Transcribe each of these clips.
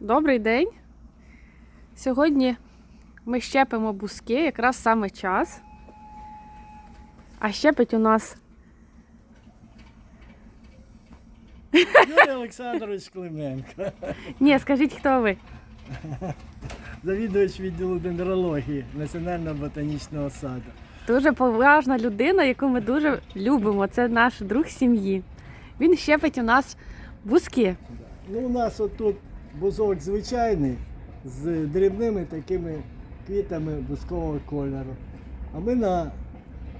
Добрий день. Сьогодні ми щепимо бузки, якраз саме час. А щепить у нас Юрій Олександрович Клименко, Ні, скажіть, хто ви? завідувач відділу дендрології Національного ботанічного саду. Дуже поважна людина, яку ми дуже любимо. Це наш друг сім'ї. Він щепить у нас бузки. Ну, у нас отут бузок звичайний з дрібними такими квітами бузкового кольору. А ми на,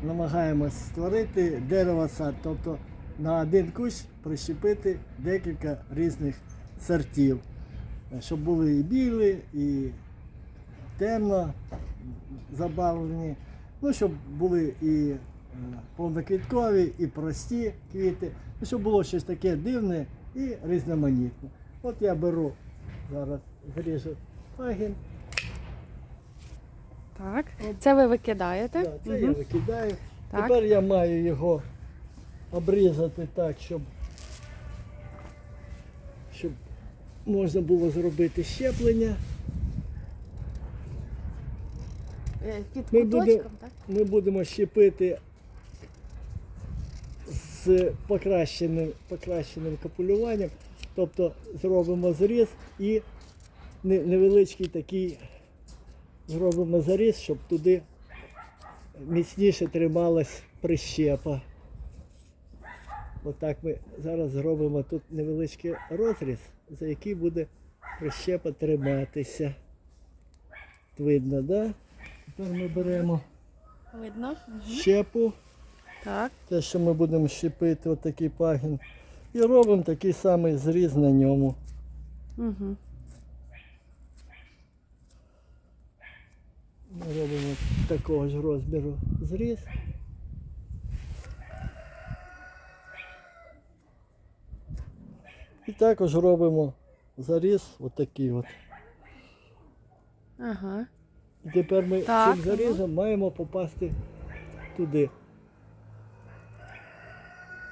намагаємось створити дерево-сад, тобто на один кущ прищепити декілька різних сортів, щоб були і білі, і темно забавлені, ну, щоб були і е, повноквіткові, і прості квіти, ну, щоб було щось таке дивне і різноманітне. От я беру зараз зріжу пагін, Так. Це ви викидаєте. да, це я Мгм. викидаю. Так. Тепер я маю його обрізати так, щоб, щоб можна було зробити щеплення. Е, Під Ми куточком, будемо- так? Ми будемо щепити з покращеним, покращеним капулюванням, тобто зробимо зріз і невеличкий такий зробимо заріз, щоб туди міцніше трималась прищепа. Отак ми зараз зробимо тут невеличкий розріз, за який буде прищепа триматися. Видно, да? Тепер ми беремо Видно. Щепу, Так. те, що ми будемо щепити, отакий пагін, і робимо такий самий зріз на ньому. Угу. Робимо такого ж розміру зріз. І також робимо заріз отакий от. Ага. І тепер ми Так, цим зарізом маємо попасти туди.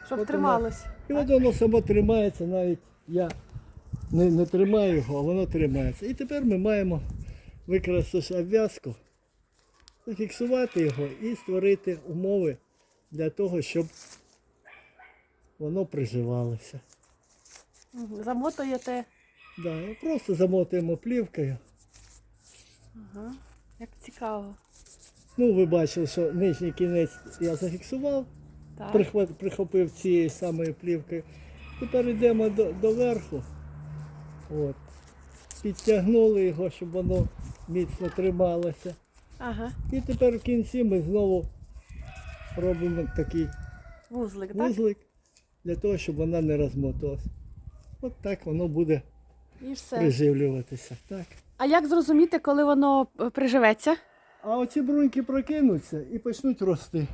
Щоб трималось. І от воно само тримається, навіть я не, не тримаю його, а воно тримається. І тепер ми маємо використати обв'язку, зафіксувати його і створити умови для того, щоб воно приживалося. Замотуєте. Да, просто замотуємо плівкою. Ага. Як цікаво. Ну, ви бачили, що нижній кінець я зафіксував, Так. прихва- прихопив цією самою плівкою. Тепер йдемо до, до верху. От. Підтягнули його, щоб воно міцно трималося. Ага. І тепер в кінці ми знову робимо такий Вузлик, вузлик для того, щоб вона не розмоталась. От так воно буде І все. приживлюватися. Так. А як зрозуміти, коли воно е, приживеться? А оці бруньки прокинуться і почнуть рости.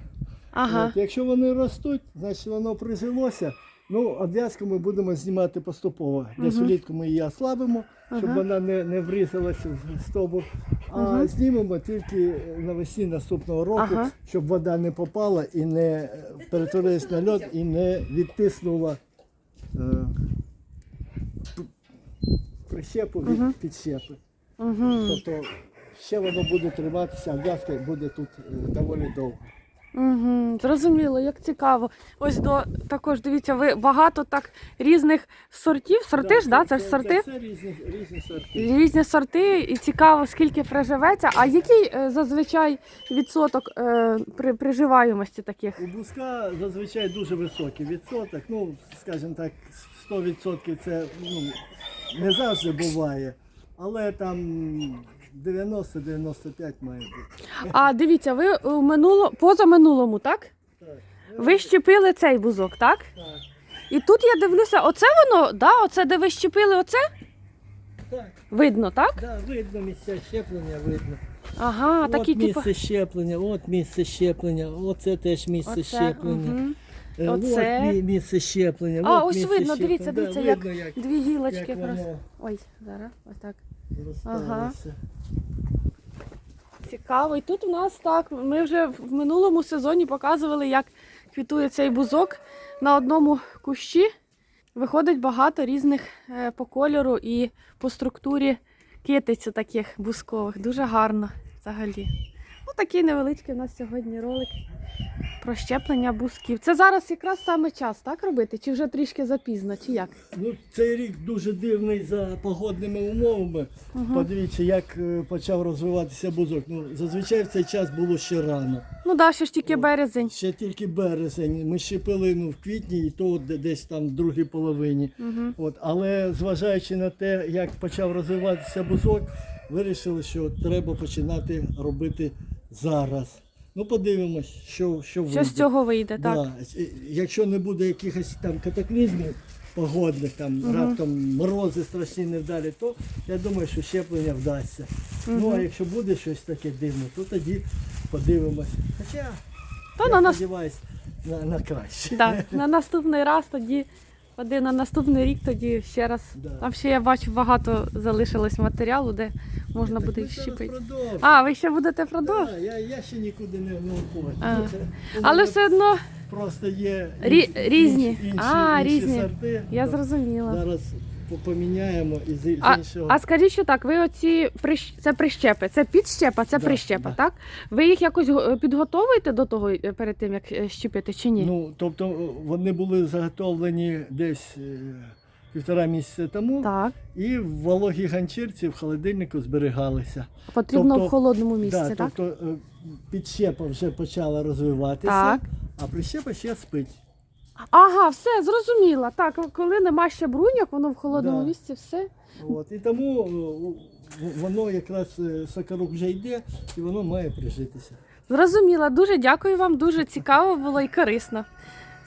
Ага. От, якщо вони ростуть, значить воно прижилося. Ну, обв'язку ми будемо знімати поступово. Десь Мгм. влітку ми її ослабимо, щоб Ага. вона не, не врізалася в стовбур. А Мгм. знімемо тільки навесні наступного року, Ага. щоб вода не попала і не е, перетворилась на льод і не відтиснула е, прищепу від Мгм. підщепи. Угу. Тобто ще воно буде триматися, обв'язка буде тут е, доволі довго. Угу. Зрозуміло, як цікаво. Ось до також дивіться, ви багато так різних сортів. Сорти ж, да? Це ж сорти? Це різні, різні сорти. Різні сорти, і цікаво, скільки приживеться. А який е, зазвичай відсоток е, при приживаємості таких? У бузка зазвичай дуже високий відсоток. Ну, скажімо так, 100% це ну, не завжди буває. Але там 90-95 має бути. А дивіться, ви у минуло позаминулому, так? Так. Ви щепили цей бузок, так? Так. І тут я дивлюся, оце воно, да, оце де ви щепили, оце Так, видно, так? да, видно місця щеплення, видно. Ага, от такі місце типу. щеплення, от місце щеплення, оце теж місце Оце, щеплення. мгм. Е, Оце. От мі- місце щеплення. А, от ось місце видно, щеплення. дивіться, Да, дивіться, як видно, як, Дві гілочки як просто. воно Ой, зараз, ось так. Розсталося. Цікаво. І тут у нас так. Ми вже в минулому сезоні показували, як квітує цей бузок на одному кущі. Виходить багато різних е, по кольору і по структурі китиць таких бускових. Дуже гарно взагалі. Ну, такий невеличкий у нас сьогодні ролик про щеплення бусків. Це зараз якраз саме час, так робити? Чи вже трішки запізно, чи як? Ну, цей рік дуже дивний за погодними умовами. Угу. Подивіться, як е, почав розвиватися бузок. Ну, зазвичай в цей час було ще рано. Ну да, ще ж тільки березень. Ще тільки березень. Ми щепили ну, в квітні, і то десь там в другій половині. Угу. От, але зважаючи на те, як почав розвиватися бузок, вирішили, що треба починати робити зараз. Ну, подивимось, що, що вийде. Що з цього вийде, так? Да. Е, Якщо не буде якихось там катаклізмів погодних, там Мгм. раптом морози страшні невдалі, то я думаю, що щеплення вдасться. Ну а якщо буде щось таке дивне, то тоді подивимось. Хоча То я на нас сподіваюсь на, на краще. Так, на наступний раз тоді, один на наступний рік тоді ще раз. Да. Там ще я бачу багато залишилось матеріалу, де можна буде зараз щепити. А, ви ще будете продовжувати? Я, я ще нікуди не, не уходжу. А. У Але все одно просто є Рі- різні. інші, А, інші різні. сорти. я зрозуміла. Зараз поміняємо і з, іншого. а скажіть, що так, ви оці прищ... це прищепи, це підщепа, це Да, прищепа, да. так? Ви їх якось го- підготовуєте до того е, перед тим, як е, щепити, чи ні? Ну, тобто е, вони були заготовлені десь півтора місяця тому, так, і в вологій ганчірці в холодильнику зберігалися. потрібно тобто- в холодному місці, Да, так? Тобто е, підщепа вже почала розвиватися, Так. а прищепа ще спить. Ага, все, зрозуміла. Так, коли нема ще бруньок, воно в холодному Да. місці, все. От, і тому е, воно якраз е, сокорук вже йде і воно має прижитися. Зрозуміла. Дуже дякую вам, дуже цікаво було і корисно.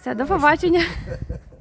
Все, до побачення.